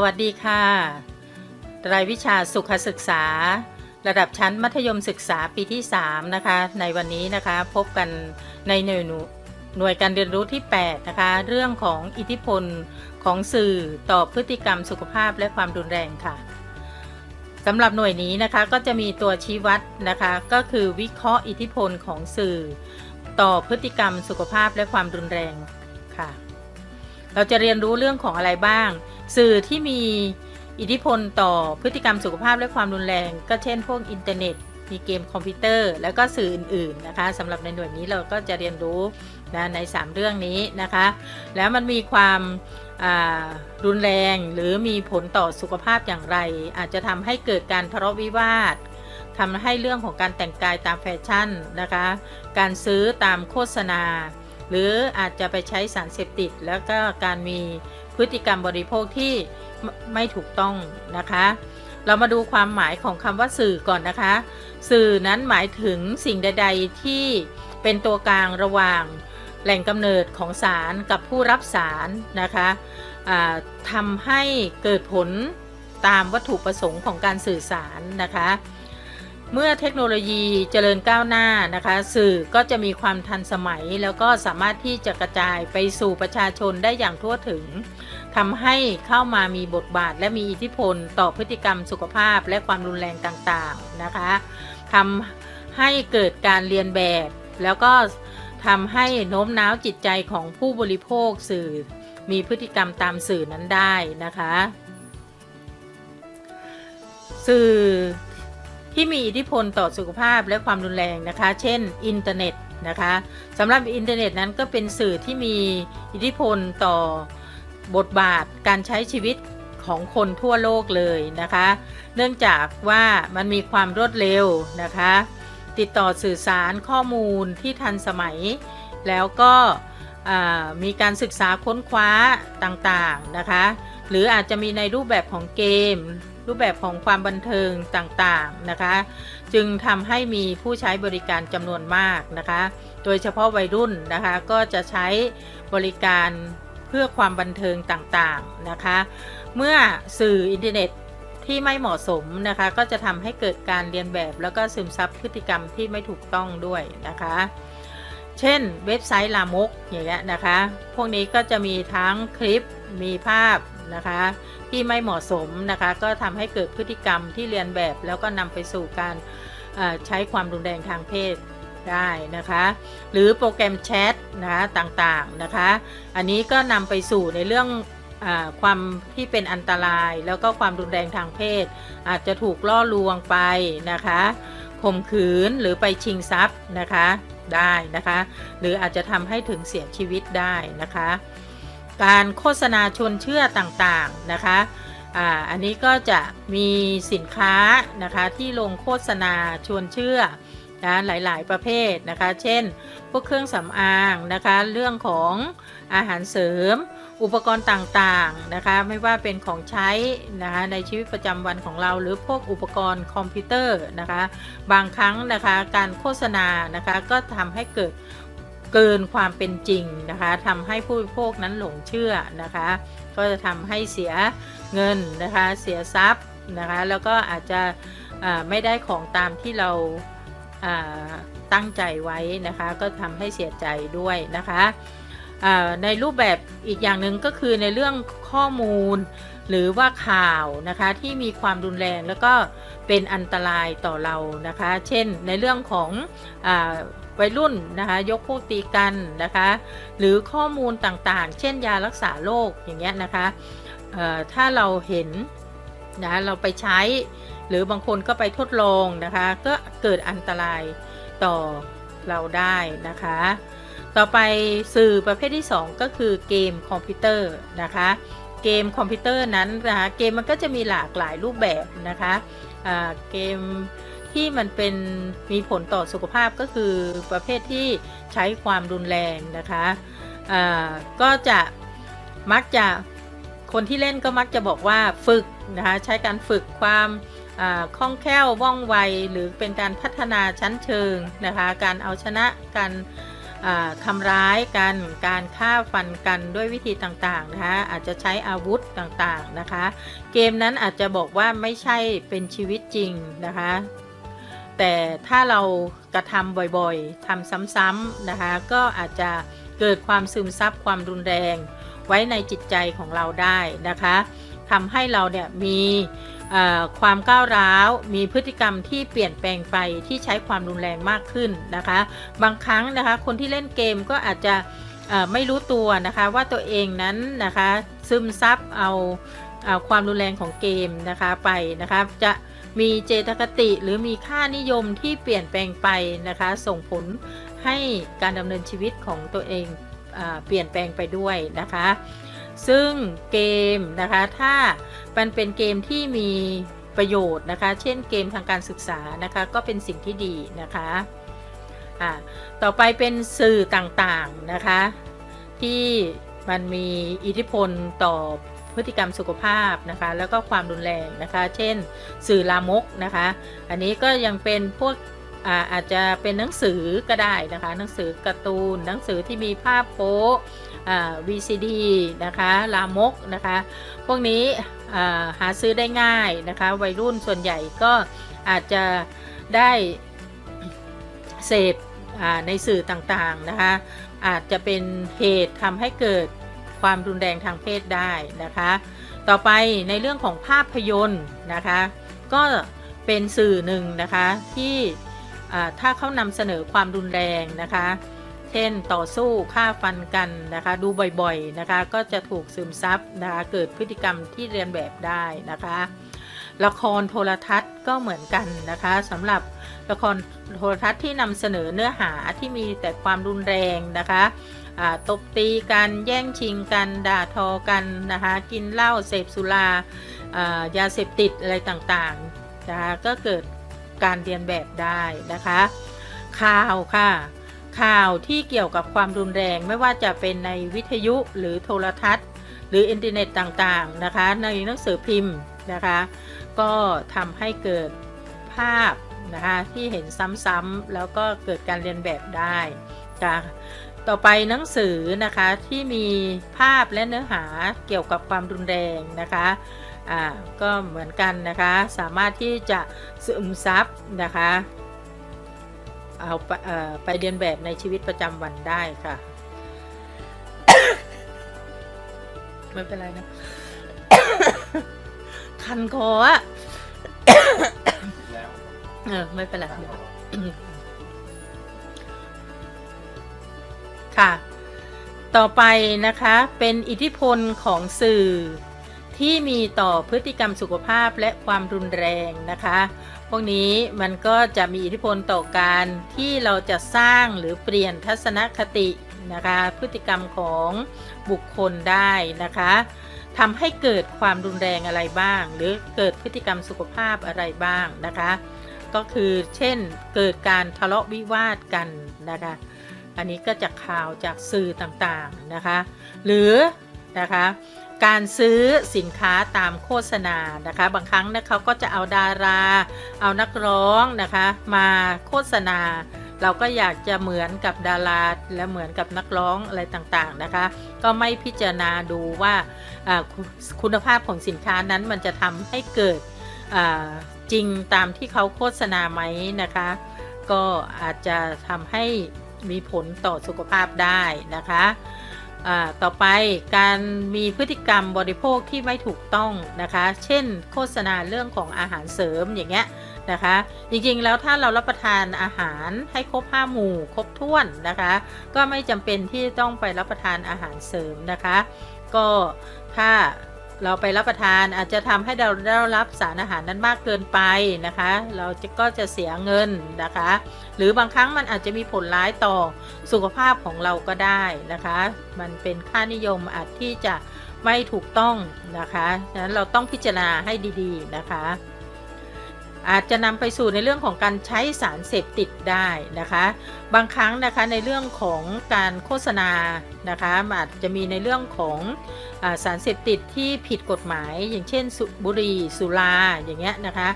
สวัสดีค่ะ รายวิชาสุขศึกษา ระดับชั้นมัธยมศึกษาปีที่ 3 นะคะ ในวันนี้นะคะพบกันในหน่วยหน่วยหน่วยการเรียนรู้ที่ 8 นะคะ เรื่องของอิทธิพลของสื่อต่อพฤติกรรมสุขภาพและความรุนแรงค่ะสำหรับหน่วยนี้นะคะก็จะมีตัวชี้วัดนะคะ ก็คือวิเคราะห์อิทธิพลของสื่อ ต่อพฤติกรรมสุขภาพและความรุนแรงค่ะ เราจะเรียนรู้เรื่องของอะไรบ้าง สื่อที่มีอิทธิพลต่อพฤติกรรมสุขภาพและความรุนแรง ก็เช่น พวกอินเทอร์เน็ต มีเกมคอมพิวเตอร์ แล้วก็สื่ออื่นๆนะคะสำหรับในหน่วยนี้เราก็จะเรียนรู้นะใน 3 เรื่องนี้นะคะ แล้วมันมีความรุนแรงหรือมีผลต่อสุขภาพอย่างไร อาจจะทำให้เกิดการทะเลาะวิวาททำให้เรื่องของการแต่งกายตามแฟชั่นนะคะ การซื้อตามโฆษณา หรืออาจจะไปใช้สารเสพติด แล้วก็การมีพฤติกรรมบริโภคที่ไม่ถูกต้องนะคะ เรามาดูความหมายของคำว่าสื่อก่อนนะคะ สื่อนั้นหมายถึงสิ่งใด ๆ ที่เป็นตัวกลางระหว่างแหล่งกำเนิดของสารกับผู้รับสารนะคะทำให้เกิดผลตามวัตถุประสงค์ของการสื่อสารนะคะ เมื่อเทคโนโลยีเจริญก้าวหน้านะคะ สื่อก็จะมีความทันสมัย แล้วก็สามารถที่จะกระจายไปสู่ประชาชนได้อย่างทั่วถึงทำให้เข้ามามีบทบาทและมีอิทธิพลต่อพฤติกรรมสุขภาพและความรุนแรงต่างๆนะคะทำให้เกิดการเรียนแบบ แล้วก็ทำให้โน้มน้าวจิตใจของผู้บริโภคสื่อ มีพฤติกรรมตามสื่อนั้นได้นะคะ สื่อ ที่มีอิทธิพลต่อสุขภาพและความรุนแรงนะคะ เช่น อินเทอร์เน็ตนะคะสำหรับอินเทอร์เน็ตนั้นก็เป็นสื่อที่มีอิทธิพลต่อบทบาทการใช้ชีวิตของคนทั่วโลกเลยนะคะ เนื่องจากว่ามันมีความรวดเร็วนะคะ ติดต่อสื่อสารข้อมูลที่ทันสมัย แล้วก็มีการศึกษาค้นคว้าต่างๆนะคะ หรืออาจจะมีในรูปแบบของเกม รูปแบบของความบันเทิงต่างๆนะคะ จึงทำให้มีผู้ใช้บริการจำนวนมากนะคะ โดยเฉพาะวัยรุ่นนะคะก็จะใช้บริการเพื่อความบันเทิงต่างๆนะคะ เมื่อสื่ออินเทอร์เน็ตที่ไม่เหมาะสมนะคะ ก็จะทำให้เกิดการเรียนแบบแล้วก็ซึมซับพฤติกรรมที่ไม่ถูกต้องด้วยนะคะ เช่นเว็บไซต์ลามกอย่างเงี้ยนะคะ พวกนี้ก็จะมีทั้งคลิปมีภาพ นะคะ ที่ไม่เหมาะสมนะคะ ก็ทำให้เกิดพฤติกรรมที่เรียนแบบแล้วก็นำไปสู่การใช้ความรุนแรงทางเพศได้นะคะ หรือโปรแกรมแชทนะคะต่างๆนะคะ อันนี้ก็นำไปสู่ในเรื่องอความที่เป็นอันตรายแล้วก็ความรุนแรงทางเพศ อาจจะถูกล่อลวงไปนะคะข่มขืนหรือไปชิงทรัพย์นะคะได้นะคะ หรืออาจจะทำให้ถึงเสียชีวิตได้นะคะ การโฆษณาชวนเชื่อต่างๆนะคะอ่าอันนี้ก็จะมีสินค้านะคะที่ลงโฆษณาชวนเชื่อนะหลายๆประเภทนะคะ เช่น พวกเครื่องสำอางนะคะ เรื่องของอาหารเสริม อุปกรณ์ต่างๆนะคะ ไม่ว่าเป็นของใช้นะคะในชีวิตประจำวันของเรา หรือพวกอุปกรณ์คอมพิวเตอร์นะคะ บางครั้งนะคะการโฆษณานะคะก็ทำให้เกิด เกินความเป็นจริงนะคะทำให้ผู้บริโภคนั้นหลงเชื่อนะคะ ก็จะทำให้เสียเงินนะคะเสียทรัพย์นะคะแล้วก็อาจจะไม่ได้ของตามที่เราตั้งใจไว้นะคะ ก็ทำให้เสียใจด้วยนะคะในรูปแบบอีกอย่างหนึ่งก็คือในเรื่องข้อมูลหรือว่าข่าวนะคะที่มีความรุนแรงแล้วก็เป็นอันตรายต่อเรานะคะ เช่นในเรื่องของอ วัยรุ่นนะคะยกพวกตีกันนะคะ หรือข้อมูลต่างๆ เช่นยารักษาโรคอย่างเงี้ยนะคะถ้าเราเห็นนะเราไปใช้หรือบางคนก็ไปทดลองนะคะ ก็เกิดอันตรายต่อเราได้นะคะ ต่อไปสื่อประเภทที่ 2 ก็คือเกมคอมพิวเตอร์นะคะ เกมคอมพิวเตอร์นั้นนะคะเกมมันก็จะมีหลากหลายรูปแบบนะคะเกม ที่มันเป็นมีผลต่อสุขภาพก็คือประเภทที่ใช้ความรุนแรงนะคะอ่าก็จะมักจะคนที่เล่นก็มักจะบอกว่าฝึกนะคะใช้การฝึกความอ่าคล่องแคล่วว่องไวหรือเป็นการพัฒนาชั้นเชิงนะคะการเอาชนะการอ่าทำร้ายกันการฆ่าฟันกันด้วยวิธีต่างๆนะคะอาจจะใช้อาวุธต่างๆนะคะ เกมนั้นอาจจะบอกว่าไม่ใช่เป็นชีวิตจริงนะคะ แต่ถ้าเรากระทำบ่อยๆทำซ้ำๆนะคะ ก็อาจจะเกิดความซึมซับความรุนแรง ไว้ในจิตใจของเราได้นะคะทำให้เราเนี่ยมีความก้าวร้าว มีพฤติกรรมที่เปลี่ยนแปลงไปที่ใช้ความรุนแรงมากขึ้นนะคะ บางครั้งนะคะคนที่เล่นเกมก็อาจจะไม่รู้ตัวนะคะว่าตัวเองนั้นนะคะซึมซับเอาความรุนแรงของเกมนะคะไปนะคะจะ มีเจตคติหรือมีค่านิยมที่เปลี่ยนแปลงไปนะคะ ส่งผลให้การดำเนินชีวิตของตัวเองอเปลี่ยนแปลงไปด้วยนะคะ ซึ่งเกมนะคะถ้ามันเป็นเกมที่มีประโยชน์นะคะ เช่นเกมทางการศึกษานะคะก็เป็นสิ่งที่ดีนะคะอ่าต่อไปเป็นสื่อต่างๆนะคะ ที่มันมีอิทธิพลต่อ พฤติกรรมสุขภาพนะคะ แล้วก็ความรุนแรงนะคะ เช่น สื่อลามกนะคะ อันนี้ก็ยังเป็นพวกอาอาจจะเป็นหนังสือก็ได้นะคะ หนังสือการ์ตูน หนังสือที่มีภาพโป๊อ่า VCD นะคะลามกนะคะ พวกนี้หาซื้อได้ง่ายนะคะ วัยรุ่นส่วนใหญ่ก็อาจจะได้เสพในสื่อต่างๆนะคะ อาจจะเป็นเหตุทำให้เกิด ความรุนแรงทางเพศได้นะคะ ต่อไปในเรื่องของภาพยนตร์นะคะ ก็เป็นสื่อหนึ่งนะคะที่ถ้าเขานำเสนอความรุนแรงนะคะ เช่นต่อสู้ฆ่าฟันกันนะคะ ดูบ่อยๆนะคะ ก็จะถูกซึมซับนะคะเกิดพฤติกรรมที่เรียนแบบได้นะคะละครโทรทัศน์ก็เหมือนกันนะคะสำหรับละครโทรทัศน์ที่นำเสนอเนื้อหาที่มีแต่ความรุนแรงนะคะ ตบตีกันแย่งชิงกันด่าทอกันนะคะกินเหล้าเสพสุรายาเสพติดอะไรต่างๆนะคะก็เกิดการเรียนแบบได้นะคะ ข่าวค่ะข่าวที่เกี่ยวกับความรุนแรงไม่ว่าจะเป็นในวิทยุหรือโทรทัศน์ หรืออินเทอร์เน็ตต่างๆนะคะ ในหนังสือพิมพ์นะคะ ก็ทำให้เกิดภาพนะคะที่เห็นซ้ำๆแล้วก็เกิดการเรียนแบบได้ค่ะ ต่อไปหนังสือนะคะที่มีภาพและเนื้อหาเกี่ยวกับความรุนแรงนะคะอ่าก็เหมือนกันนะคะสามารถที่จะซึมซับนะคะเอาไปเอ่อไปเรียนแบบในชีวิตประจำวันได้ค่ะ ไม่เป็นไรนะ คันคออะเออไม่เป็นไร คะ ต่อไปนะคะเป็นอิทธิพลของสื่อ ที่มีต่อพฤติกรรมสุขภาพและความรุนแรงนะคะ พวกนี้มันก็จะมีอิทธิพลต่อการที่เราจะสร้างหรือเปลี่ยนทัศนคตินะคะพฤติกรรมของบุคคลได้นะคะทำให้เกิดความรุนแรงอะไรบ้าง หรือเกิดพฤติกรรมสุขภาพอะไรบ้างนะคะ ก็คือเช่นเกิดการทะเลาะวิวาทกันนะคะ อันนี้ก็จากข่าวจากสื่อต่างๆนะคะ หรือนะคะการซื้อสินค้าตามโฆษณานะคะ บางครั้งนะเขาก็จะเอาดารา เอานักร้องนะคะ มาโฆษณา เราก็อยากจะเหมือนกับดาราและเหมือนกับนักร้องอะไรต่างๆนะคะ ก็ไม่พิจารณาดูว่าคุณภาพของสินค้านั้นมันจะทำให้เกิดจริงตามที่เขาโฆษณาไหมนะคะ ก็อาจจะทำให้ มีผลต่อสุขภาพได้นะคะต่อไปการมีพฤติกรรมบริโภคที่ไม่ถูกต้องนะคะ เช่น โฆษณาเรื่องของอาหารเสริมอย่างเงี้ยนะคะ จริงๆแล้วถ้าเรารับประทานอาหารให้ครบห้าหมู่ครบถ้วนนะคะ ก็ไม่จำเป็นที่ต้องไปรับประทานอาหารเสริมนะคะ ก็ถ้า เราไปรับประทานอาจจะทำให้เราได้รับสารอาหารนั้นมากเกินไปนะคะ เราจะก็จะเสียเงินนะคะ หรือบางครั้งมันอาจจะมีผลร้ายต่อสุขภาพของเราก็ได้นะคะ มันเป็นค่านิยมอาจที่จะไม่ถูกต้องนะคะฉะนั้นเราต้องพิจารณาให้ดี ๆ นะคะ อาจจะนำไปสู่ในเรื่องของการใช้สารเสพติดได้นะคะ บางครั้งนะคะในเรื่องของการโฆษณานะคะอาจจะมีในเรื่องของอสารเสพติดที่ผิดกฎหมาย อย่างเช่นสุบุรีสุราอย่างเงี้ยนะคะ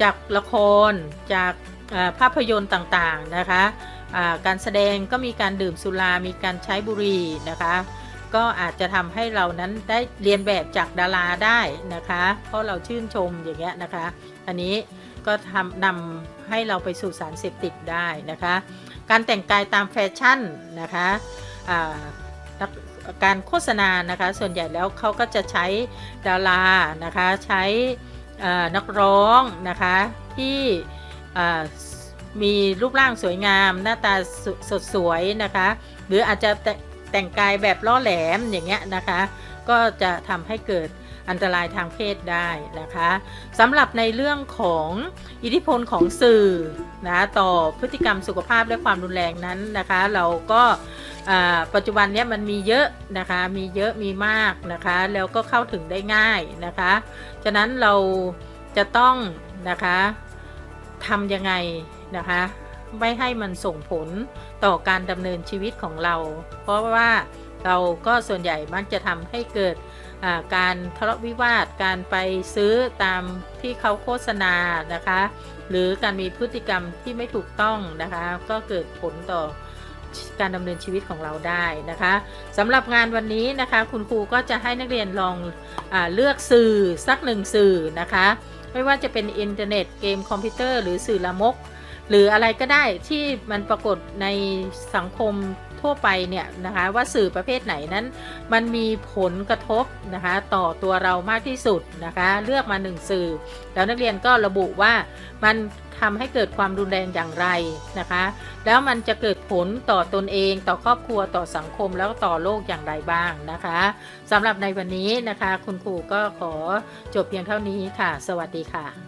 จากละครจากภาพยนตร์ต่างๆนะคะการแสดงก็มีการดื่มสุรา มีการใช้บุหรี่นะคะ ก็อาจจะทำให้เรานั้นได้เรียนแบบจากดาราได้นะคะ เพราะเราชื่นชมอย่างเงี้ยนะคะ อันนี้ก็ทำนำให้เราไปสู่สารเสพติดได้นะคะ การแต่งกายตามแฟชั่นนะคะการโฆษณานะคะ ส่วนใหญ่แล้วเขาก็จะใช้ดารานะคะ ใช้นักร้องนะคะที่มีรูปร่างสวยงาม หน้าตาสสดสวยนะคะ หรืออาจจะ แต่งกายแบบล่อแหลมอย่างเงี้ยนะคะ ก็จะทำให้เกิดอันตรายทางเพศได้นะคะสำหรับในเรื่องของอิทธิพลของสื่อนะต่อพฤติกรรมสุขภาพและความรุนแรงนั้นนะคะ เราก็ปัจจุบันนี้มันมีเยอะนะคะมีเยอะมีมากนะคะ แล้วก็เข้าถึงได้ง่ายนะคะฉะนั้นเราจะต้องนะคะทำยังไงนะคะ ไม่ให้มันส่งผลต่อการดำเนินชีวิตของเรา เพราะว่าเราก็ส่วนใหญ่มักจะทำให้เกิดการทะเลาะวิวาท การไปซื้อตามที่เขาโฆษณานะคะ หรือการมีพฤติกรรมที่ไม่ถูกต้องนะคะ ก็เกิดผลต่อการดำเนินชีวิตของเราได้นะคะสำหรับงานวันนี้นะคะ คุณครูก็จะให้นักเรียนลองอเลือกสื่อสักหนึ่งสื่อนะคะ ไม่ว่าจะเป็นอินเทอร์เน็ตเกมคอมพิวเตอร์หรือสื่อละมก หรืออะไรก็ได้ที่มันปรากฏในสังคมทั่วไปเนี่ยนะคะว่าสื่อประเภทไหนนั้น มันมีผลกระทบนะคะต่อตัวเรามากที่สุดนะคะเลือกมาหนึ่งสื่อ แล้วนักเรียนก็ระบุว่ามันทำให้เกิดความรุนแรงอย่างไรนะคะ แล้วมันจะเกิดผลต่อตนเองต่อครอบครัวต่อสังคมแล้วต่อโลกอย่างไรบ้างนะคะสำหรับในวันนี้นะคะ คุณครูก็ขอจบเพียงเท่านี้ค่ะ สวัสดีค่ะ